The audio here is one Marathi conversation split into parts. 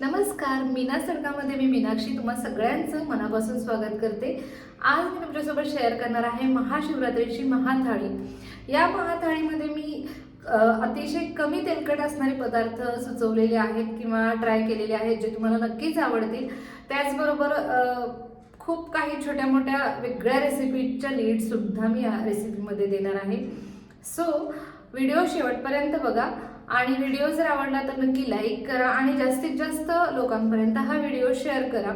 नमस्कार मीना सरकामध्ये मी मीनाक्षी तुम्हा सगळ्यांचं मनापासून स्वागत करते. आज मी तुमच्यासोबत शेअर करणार आहे महाशिवरात्रीची महाथाळी. या महाथाळीमध्ये मी अतिशय कमी तेलकट असणारे पदार्थ सुचवलेले आहेत किंवा ट्राय केलेले आहेत जे तुम्हाला नक्कीच आवडतील. त्याचबरोबर खूप काही छोट्या मोठ्या वेगळ्या रेसिपीच्या लीडसुद्धा मी या रेसिपीमध्ये देणार आहे. सो व्हिडिओ शेवटपर्यंत बघा. आणि व्हिडिओ जर आवडला तर नक्की लाईक करा आणि जास्तीत जास्त लोकांपर्यंत हा व्हिडिओ शेअर करा.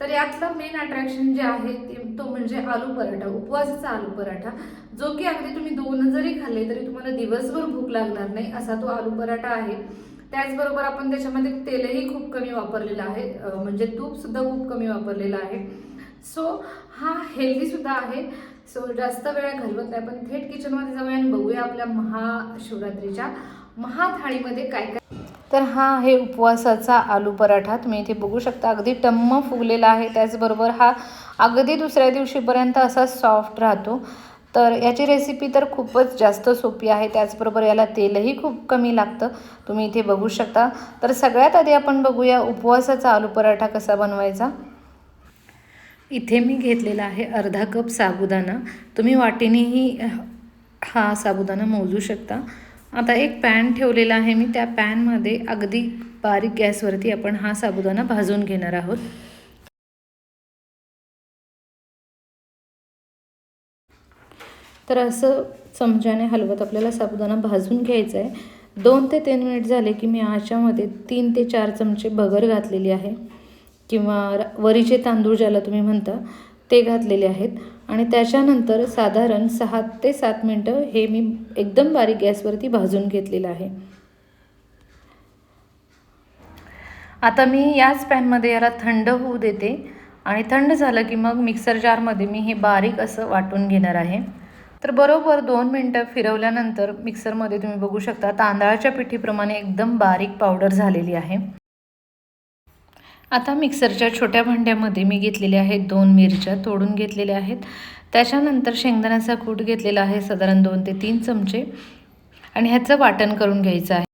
तर यातलं मेन अट्रॅक्शन जे आहे ते तो म्हणजे आलू पराठा उपवासाचा आलू पराठा जो की अगदी तुम्ही दोन जरी खाल्ले तरी तुम्हाला दिवसभर भूक लागणार नाही असा तो आलू पराठा आहे. त्याचबरोबर आपण त्याच्यामध्ये तेलही खूप कमी वापरलेलं आहे म्हणजे तूपसुद्धा खूप कमी वापरलेलं आहे. सो हा हेल्दीसुद्धा आहे. सो जास्त वेळ घालवत नाही आपण थेट किचनमध्ये जाऊया आणि बघूया आपल्या महाशिवरात्रीच्या महाथाळीमध्ये काय काय? तर हा आहे उपवासाचा आलू पराठा. तुम्ही इथे बघू शकता अगदी टम्म फुगलेला आहे. त्याचबरोबर हा अगदी दुसऱ्या दिवशीपर्यंत असा सॉफ्ट राहतो. तर याची रेसिपी तर खूपच जास्त सोपी आहे. त्याचबरोबर याला तेलही खूप कमी लागतं. तुम्ही इथे बघू शकता. तर सगळ्यात आधी आपण बघूया उपवासाचा आलू पराठा कसा बनवायचा. इथे मी घेतलेला आहे अर्धा कप साबुदाणा. तुम्ही वाटीनेही हा साबुदाणा मोजू शकता. आता एक पॅन ठेवलेला आहे मी. त्या पॅनमध्ये अगदी बारीक गॅसवरती आपण हा साबुदाणा भाजून घेणार आहोत. तर असं चमच्याने हलवत आपल्याला साबुदाणा भाजून घ्यायचा आहे दोन ते तीन मिनिट झाले की मी आच्यामध्ये तीन ते चार चमचे बगर घातलेली आहे. किंवा वरीचे तांदूळ ज्याला तुम्ही म्हणता ते घातलेले आहेत. आणि त्याच्यानंतर साधारण सहा ते सात मिनटं हे मी एकदम बारीक गॅसवरती भाजून घेतलेलं आहे. आता मी याच पॅनमध्ये याला थंड होऊ देते. आणि थंड झालं की मग मिक्सर जारमध्ये मी हे बारीक असं वाटून घेणार आहे. तर बरोबर दोन मिनटं फिरवल्यानंतर मिक्सरमध्ये तुम्ही बघू शकता तांदळाच्या पिठीप्रमाणे एकदम बारीक पावडर झालेली आहे. आता मिक्सरच्या छोट्या भांड्यामध्ये मी घेतलेले आहेत दोन मिरच्या तोडून घेतलेल्या आहेत. त्याच्यानंतर शेंगदाण्याचा कूट घेतलेला आहे साधारण दोन ते तीन चमचे. आणि ह्याचं वाटण करून घ्यायचं आहे.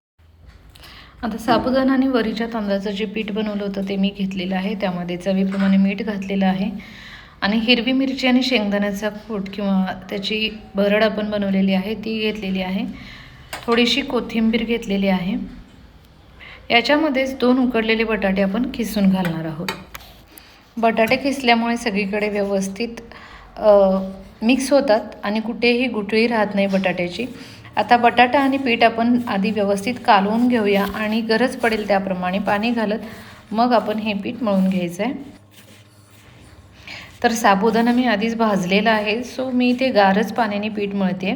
आता साबुदाणा आणि वरीच्या तांदळाचं जे पीठ बनवलं होतं ते मी घेतलेलं आहे. त्यामध्ये चवीप्रमाणे मीठ घातलेलं आहे. आणि हिरवी मिरची आणि शेंगदाण्याचा कूट किंवा त्याची भरड आपण बनवलेली आहे ती घेतलेली आहे. थोडीशी कोथिंबीर घेतलेली आहे. याच्यामध्येच दोन उकडलेले बटाटे आपण खिसून घालणार आहोत. बटाटे खिसल्यामुळे सगळीकडे व्यवस्थित मिक्स होतात आणि कुठेही गुठळी राहत नाही बटाट्याची. आता बटाटा आणि पीठ आपण आधी व्यवस्थित कालवून घेऊया आणि गरज पडेल त्याप्रमाणे पाणी घालत मग आपण हे पीठ मळून घ्यायचं आहे तर साबुदाणा मी आधीच भाजलेला आहे सो मी ते गारच पाण्याने पीठ मळते.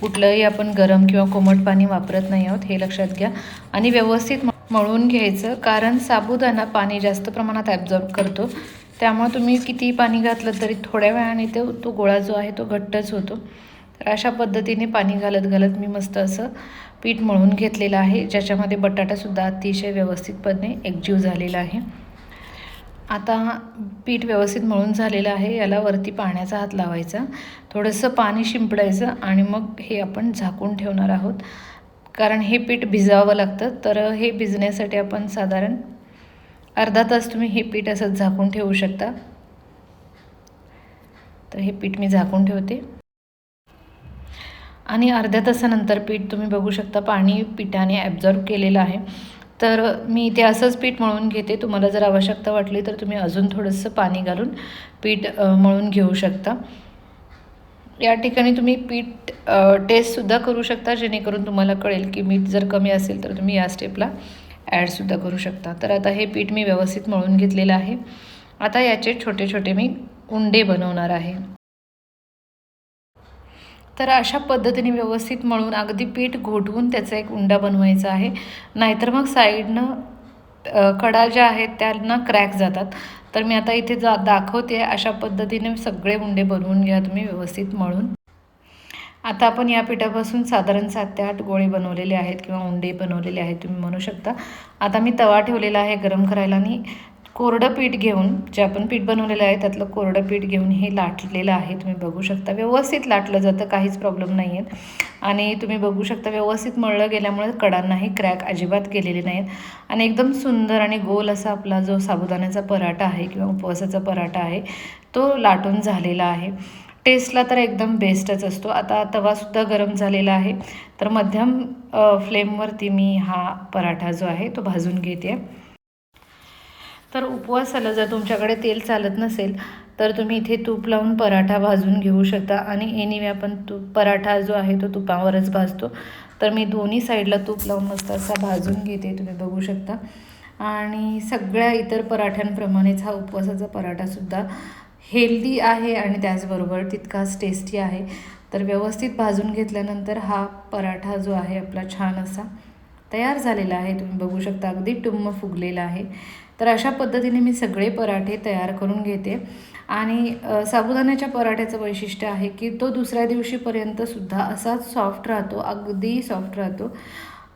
कुठलंही आपण गरम किंवा कोमट पाणी वापरत नाही आहोत हे लक्षात घ्या. आणि व्यवस्थित म- मळून घ्यायचं कारण साबुदाणा पाणी जास्त प्रमाणात ॲब्झॉर्ब करतो. त्यामुळे तुम्ही कितीही पाणी घातलं तरी थोड्या वेळाने तो तो गोळा जो आहे तो घट्टच होतो. तर अशा पद्धतीने पाणी घालत घालत मी मस्त असं पीठ मळून घेतलेलं आहे. ज्याच्यामध्ये बटाटासुद्धा अतिशय व्यवस्थितपणे एकजीव झालेला आहे. आता पीठ व्यवस्थित मळून झालेलं आहे याला वरती पाण्याचा हात लावायचा. थोडंसं पाणी शिंपडायचं आणि मग हे आपण झाकून ठेवणार आहोत. कारण हे पीठ भिजावं लागतं तर हे भिजण्यासाठी आपण साधारण अर्धा तास तुम्ही हे पीठ असंच झाकून ठेवू शकता. तर हे पीठ मी झाकून ठेवते. आणि अर्ध्या तासानंतर पीठ तुम्ही बघू शकता पाणी पिठाने ॲब्झॉर्ब केलेलं आहे. तर मी ते असंच पीठ मळून घेते. तुम्हाला जर आवश्यकता वाटली तर तुम्ही अजून थोडंसं पाणी घालून पीठ मळून घेऊ शकता. या ठिकाणी तुम्ही पीठ टेस्टसुद्धा करू शकता जेणेकरून तुम्हाला कळेल की मीठ जर कमी असेल तर तुम्ही या स्टेपला ॲडसुद्धा करू शकता. तर आता हे पीठ मी व्यवस्थित मळून घेतलेलं आहे. आता याचे छोटे छोटे मी उंडे बनवणार आहे. तर अशा पद्धतीने व्यवस्थित मळून अगदी पीठ घोटवून त्याचा एक उंडा बनवायचा आहे. नाहीतर मग साईडनं कडा ज्या आहेत त्यांना क्रॅक जातात. तर मी आता इथे जा दाखवते. अशा पद्धतीने सगळे उंडे बनवून घ्या तुम्ही व्यवस्थित मळून. आता आपण या पिठापासून साधारण सात ते आठ गोळे बनवलेले आहेत किंवा उंडे बनवलेले आहेत तुम्ही म्हणू शकता. आता मी तवा ठेवलेला आहे गरम करायला आणि कोरडं पीठ घेऊन जे आपण पीठ बनवलेलं आहे त्यातलं कोरडं पीठ घेऊन हे लाटलेलं आहे. तुम्ही बघू शकता व्यवस्थित लाटलं जातं काहीच प्रॉब्लेम नाही आहेत आणि तुम्ही बघू शकता व्यवस्थित मळलं गेल्यामुळे कडांनाही क्रॅक अजिबात गेलेले नाहीत आणि एकदम सुंदर आणि गोल असा आपला जो साबुदाण्याचा पराठा आहे किंवा उपवासाचा पराठा आहे तो लाटून झालेला आहे. टेस्टला तर एकदम बेस्टच असतो. आता तवासुद्धा गरम झालेला आहे. तर मध्यम फ्लेमवरती मी हा पराठा जो आहे तो भाजून घेते. तर उपवासाला जर तुमच्याकडे तेल चालत नसेल तर तुम्ही इथे तूप लावून पराठा भाजून घेऊ शकता. आणि एनिवे आपण तूप पराठा जो आहे तो तुपावरच भाजतो. तर मी दोन्ही साईडला तूप लावून मस्त असा भाजून घेते तुम्ही बघू शकता. आणि सगळ्या इतर पराठ्यांप्रमाणेच हा उपवासाचा पराठासुद्धा हेल्दी आहे आणि त्याचबरोबर तितकाच टेस्टी आहे. तर व्यवस्थित भाजून घेतल्यानंतर हा पराठा जो आहे आपला छान असा तयार झालेला आहे. तुम्ही बघू शकता अगदी टुम्म फुगलेला आहे. तर अशा पद्धतीने मी सगळे पराठे तयार करून घेते. आणि साबुदाण्याच्या पराठ्याचं वैशिष्ट्य आहे की तो दुसऱ्या दिवशीपर्यंतसुद्धा असाच सॉफ्ट राहतो अगदी सॉफ्ट राहतो.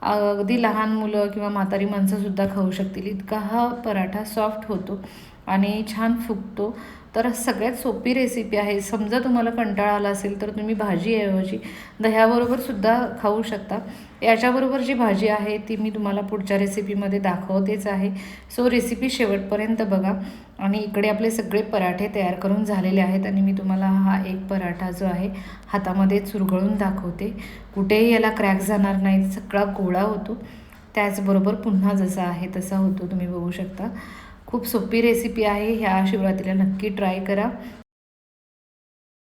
अगदी लहान मुलं किंवा म्हातारी माणसंसुद्धा खाऊ शकतील. इतका हा पराठा सॉफ्ट होतो आणि छान फुगतो. तर सगळ्यात सोपी रेसिपी आहे. समजा तुम्हाला कंटाळा आला असेल तर तुम्ही भाजीऐवजी दह्याबरोबर सुद्धा खाऊ शकता. याच्याबरोबर जी भाजी आहे ती मी तुम्हाला पुढच्या रेसिपीमध्ये दाखवतेच आहे. सो रेसिपी शेवटपर्यंत बघा. आणि इकडे आपले सगळे पराठे तयार करून झालेले आहेत आणि मी तुम्हाला हा एक पराठा जो आहे हातामध्ये चुरगळून दाखवते. कुठेही याला क्रॅक जाणार नाही. सगळा गोळा होतो. त्याचबरोबर पुन्हा जसा आहे तसा होतो. तुम्ही बघू शकता. खूप सोपी रेसिपी आहे. ह्या शिवरात्रीला नक्की ट्राय करा.